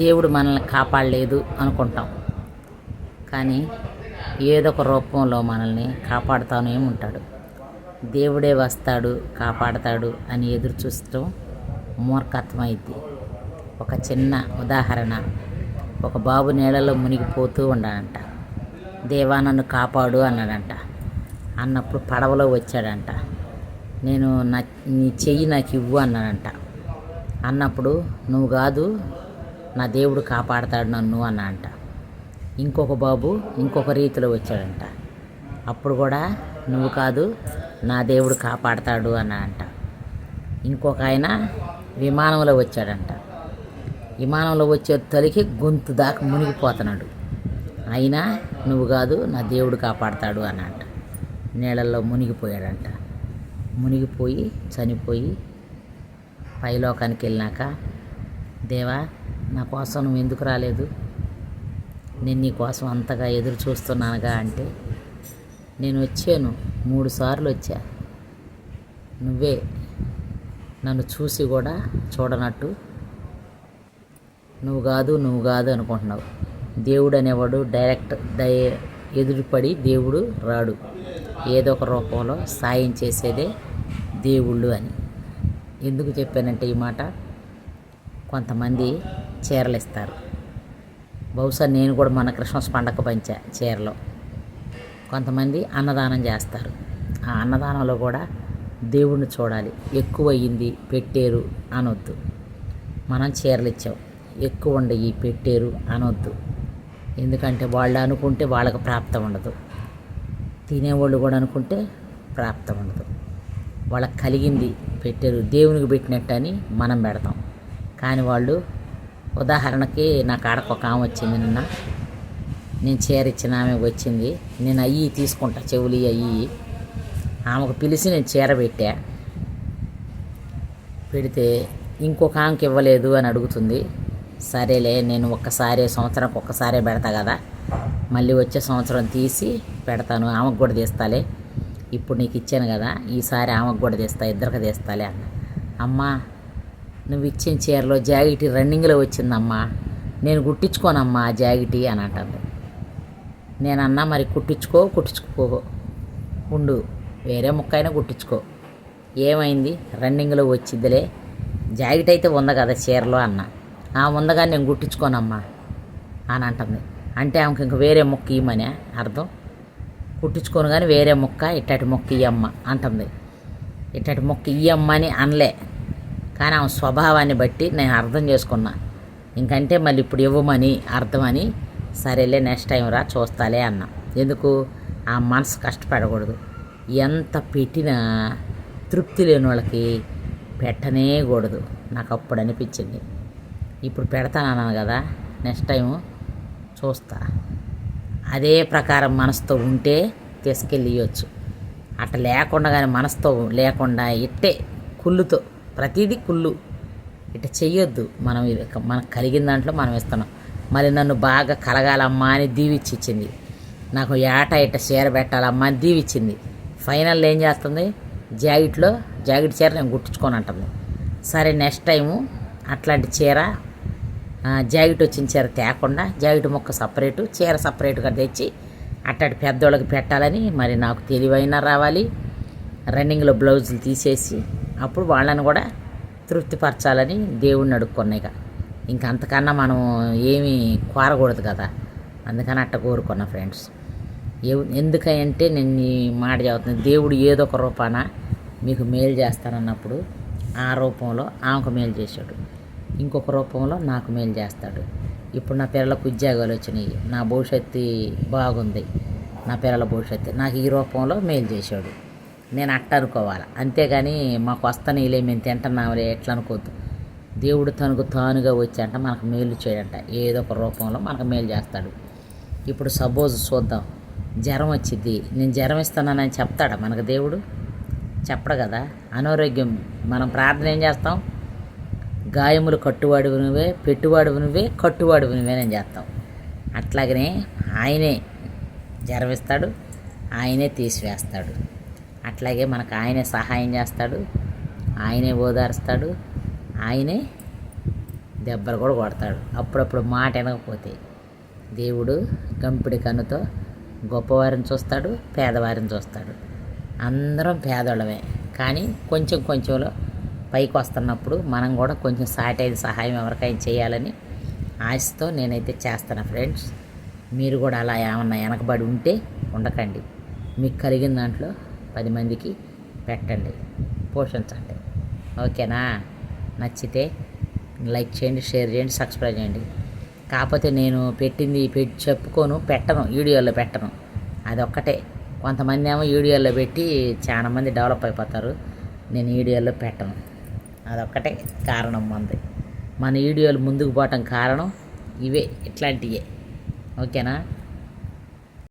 దేవుడు మనల్ని కాపాడలేదు అనుకుంటాం. కానీ ఏదో ఒక రూపంలో మనల్ని కాపాడుతానే ఉంటాడు. దేవుడే వస్తాడు కాపాడతాడు అని ఎదురు చూస్తూ మూర్ఖత్వం ఒక చిన్న ఉదాహరణ. ఒక బాబు నీళ్ళలో మునిగిపోతూ ఉన్నాడంట దేవా నన్ను కాపాడు అన్నాడంట. అన్నప్పుడు పడవలో వచ్చాడంట. నేను నా నీ చెయ్యి నాకు ఇవ్వు అన్నాడంట. అన్నప్పుడు నువ్వు కాదు నా దేవుడు కాపాడతాడు నన్ను అన్నాడంట ఇంకొక బాబు ఇంకొక రీతిలో వచ్చాడంట. అప్పుడు కూడా నువ్వు కాదు నా దేవుడు కాపాడతాడు అన్నాడంట ఇంకొక ఆయన విమానంలో వచ్చాడంట. విమానంలో వచ్చే తొలికి గొంతు దాకా మునిగిపోతున్నాడు. అయినా నువ్వు కాదు నా దేవుడు కాపాడతాడు అనంట నీళ్ళల్లో మునిగిపోయాడంట. మునిగిపోయి చనిపోయి పైలోకానికి వెళ్ళినాక దేవా నా కోసం నువ్వు ఎందుకు రాలేదు? నేను నీ కోసం అంతగా ఎదురు చూస్తున్నానుగా అంటే నేను వచ్చాను మూడు సార్లు వచ్చా. నువ్వే నన్ను చూసి కూడా చూడనట్టు. నువ్వు కాదు నువ్వు కాదు అనుకుంటున్నావు. దేవుడు అనేవాడు డైరెక్ట్ డై ఎదురుపడి దేవుడు రాడు. ఏదో ఒక రూపంలో సాయం చేసేదే దేవుళ్ళు అని. ఎందుకు చెప్పానంటే ఈ మాట? కొంతమంది చీరలు ఇస్తారు బహుశా నేను కూడా మన క్రిస్మస్ పండగ పంచా చీరలో. కొంతమంది అన్నదానం చేస్తారు. ఆ అన్నదానంలో కూడా దేవుణ్ణి చూడాలి. ఎక్కువ అయ్యింది పెట్టారు అనొద్దు. మనం చీరలు ఇచ్చాం ఎక్కువ ఉండయి పెట్టారు అనొద్దు. ఎందుకంటే వాళ్ళు అనుకుంటే వాళ్ళకి ప్రాప్తం ఉండదు. తినేవాళ్ళు కూడా అనుకుంటే ప్రాప్తం ఉండదు. వాళ్ళకి కలిగింది పెట్టారు దేవునికి పెట్టినట్టు అని మనం పెడతాం. కానీ వాళ్ళు ఉదాహరణకి నా కాడకు ఒక ఆమె వచ్చింది నిన్న. నేను చీర ఇచ్చిన ఆమె వచ్చింది. నేను అయ్యి తీసుకుంటా చెవులు అయ్యి. ఆమెకు పిలిచి నేను చీర పెట్టా. పెడితే ఇంకొక ఆమెకి ఇవ్వలేదు అని అడుగుతుంది. సరేలే నేను ఒక్కసారి సంవత్సరానికి ఒక్కసారే పెడతా కదా. మళ్ళీ వచ్చే సంవత్సరం తీసి పెడతాను ఆమెకు కూడా తీస్తాలే. ఇప్పుడు నీకు ఇచ్చాను కదా ఈసారి ఆమెకు కూడా తీస్తా ఇద్దరికి తీస్తాలే అన్న. అమ్మా నువ్వు ఇచ్చిన చీరలో జాకెట్ రన్నింగ్లో వచ్చిందమ్మా. నేను కుట్టించుకోనమ్మా ఆ జాకెట్ అని అంటుంది. నేను అన్నా మరి కుట్టించుకో కుట్టించుకో. ఉండు వేరే ముక్క అయినా కుట్టించుకో. ఏమైంది? రన్నింగ్లో వచ్చిద్దిలే జాకెట్ అయితే ఉంది కదా చీరలో అన్న. ఆ ఉందగా నేను కుట్టించుకోనమ్మా అని అంటుంది. అంటే ఆమెకి ఇంక వేరే ముక్క ఇవ్వమనే అర్థం? కుట్టించుకోను కానీ వేరే ముక్క ఇట్టటి ముక్క ఇయ్యమ్మ అంటుంది. ఇట్టటి ముక్క ఇయ్యమ్మ అని అనలే. కానీ ఆమె స్వభావాన్ని బట్టి నేను అర్థం చేసుకున్నాను ఇంకంటే మళ్ళీ ఇప్పుడు ఇవ్వమని అర్థమని సరేలే నెక్స్ట్ టైం రా చూస్తాలే అన్నా. ఎందుకు? ఆ మనసు కష్టపడకూడదు. ఎంత పెట్టినా తృప్తి లేని వాళ్ళకి పెట్టనే కూడదు. నాకు అప్పుడు అనిపించింది. ఇప్పుడు పెడతానన్నాను కదా నెక్స్ట్ టైం చూస్తా. అదే ప్రకారం మనసుతో ఉంటే తీసుకెళ్ళి ఇవ్వచ్చు అట్లా లేకుండా కానీ మనసుతో లేకుండా ఇట్టే కుళ్ళుతో ప్రతిదీ కుళ్ళు. ఇట్ట చెయ్యొద్దు. మనం ఇది మనకు కలిగిన దాంట్లో మనం ఇస్తున్నాం మళ్ళీ నన్ను బాగా కలగాలమ్మా అని దీవిచ్చి నాకు ఏట ఇట చీర పెట్టాలమ్మా అని దీవిచ్చింది. ఫైనల్ ఏం చేస్తుంది? జాకెట్లో జాకెట్ చీర నేను గుట్టించుకొని అంటుంది. సరే నెక్స్ట్ టైము అట్లాంటి చీర జాకెట్ వచ్చిన చీర తేకుండా జాకెట్ ముక్క సపరేటు చీర సపరేటుగా తెచ్చి అట్టటి పెద్దోళ్ళకి పెట్టాలని మరి నాకు తెలివైనా రావాలి. రన్నింగ్లో బ్లౌజులు తీసేసి అప్పుడు వాళ్ళని కూడా తృప్తిపరచాలని దేవుణ్ణి అడుక్కున్నాయిక ఇంక. అంతకన్నా మనం ఏమీ కోరకూడదు కదా. అందుకని అట్ట కోరుకున్నా ఫ్రెండ్స్. ఎవ్ ఎందుకంటే నేను ఈ మాట చెబుతున్నాను దేవుడు ఏదో ఒక రూపాన మీకు మేలు చేస్తానన్నప్పుడు ఆ రూపంలో ఆమెకు మేలు చేశాడు. ఇంకొక రూపంలో నాకు మేలు చేస్తాడు. ఇప్పుడు నా పిల్లలకు ఉద్యోగాలు వచ్చినాయి నా భవిష్యత్తు బాగుంది నా పిల్లల భవిష్యత్తు నాకు ఈ రూపంలో మేలు చేశాడు. నేను అట్ట అనుకోవాలి. అంతేగాని మాకు వస్తానేలే మేము తింటున్నాంలే ఎట్లా అనుకోవద్దు. దేవుడు తనకు తానుగా వచ్చి అంట మనకు మేలు చేయడంట. ఏదో ఒక రూపంలో మనకు మేలు చేస్తాడు. ఇప్పుడు సపోజ్ చూద్దాం. జ్వరం వచ్చింది. నేను జ్వరం ఇస్తానని చెప్తాడా మనకు దేవుడు? చెప్పడు కదా. అనారోగ్యం. మనం ప్రార్థన ఏం చేస్తాం? గాయములు కట్టువాడు నువ్వే పెట్టువాడు నువ్వే కట్టువాడు నువ్వే నేను చేస్తాం. అట్లాగనే ఆయనే జ్వరం ఇస్తాడు ఆయనే తీసివేస్తాడు. అట్లాగే మనకు ఆయనే సహాయం చేస్తాడు ఆయనే ఓదారుస్తాడు ఆయనే దెబ్బలు కూడా కొడతాడు. అప్పుడప్పుడు మాట వినకపోతే దేవుడు గంపిడి కన్నుతో గొప్పవారిని చూస్తాడు పేదవారిని చూస్తాడు. అందరం పేదోళ్ళమే. కానీ కొంచెం కొంచెంలో పైకి వస్తున్నప్పుడు మనం కూడా కొంచెం సాటైన సహాయం ఎవరికైనా చేయాలని ఆశతో నేనైతే చేస్తాను ఫ్రెండ్స్. మీరు కూడా అలా ఏమన్నా వెనకబడి ఉంటే ఉండకండి. మీకు కలిగిన దాంట్లో పది మందికి పెట్టండి. పోషించండి ఓకేనా? నచ్చితే లైక్ చేయండి షేర్ చేయండి సబ్స్క్రైబ్ చేయండి. కాకపోతే నేను పెట్టింది పెట్టి చెప్పుకోను పెట్టను వీడియోలో పెట్టను. అదొక్కటే. కొంతమంది ఏమో వీడియోలో పెట్టి చాలా మంది డెవలప్ అయిపోతారు. నేను వీడియోలో పెట్టను. అదొక్కటే కారణం మంది. మన వీడియోలు ముందుకు పోవటం కారణం ఇవే ఇట్లాంటివే ఓకేనా?